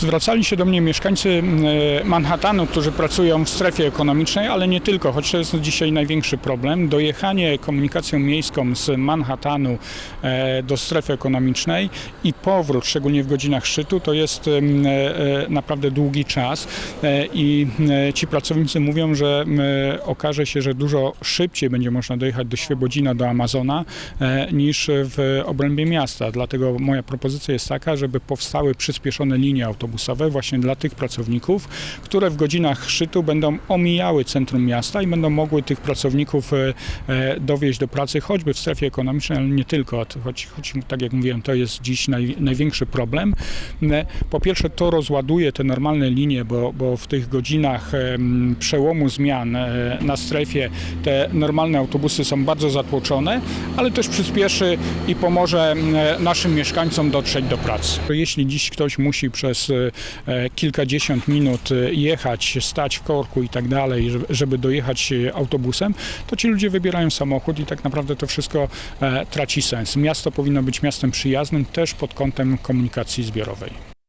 Zwracali się do mnie mieszkańcy e, Manhattanu, którzy pracują w strefie ekonomicznej, ale nie tylko, choć to jest dzisiaj największy problem. Dojechanie komunikacją miejską z Manhattanu e, do strefy ekonomicznej i powrót, szczególnie w godzinach szczytu, to jest e, naprawdę długi czas i ci pracownicy mówią, że okaże się, że dużo szybciej będzie można dojechać do Świebodzina, do Amazona niż w obrębie miasta. Dlatego moja propozycja jest taka, żeby powstały przyspieszone linie autobusowe właśnie dla tych pracowników, które w godzinach szczytu będą omijały centrum miasta i będą mogły tych pracowników e, e, dowieźć do pracy choćby w strefie ekonomicznej, ale nie tylko, choć, choć tak jak mówiłem, to jest dziś naj, największy problem. E, Po pierwsze to rozładuje te normalne linie, bo, bo w tych godzinach przełomu zmian na strefie te normalne autobusy są bardzo zatłoczone, ale też przyspieszy i pomoże naszym mieszkańcom dotrzeć do pracy. Jeśli dziś ktoś musi przez kilkadziesiąt minut e, jechać, stać w korku i tak dalej, żeby- dojechać e, autobusem, to ci ludzie wybierają samochód i tak naprawdę to wszystko e, traci sens. Miasto powinno być miastem przyjaznym też pod kątem komunikacji zbiorowej.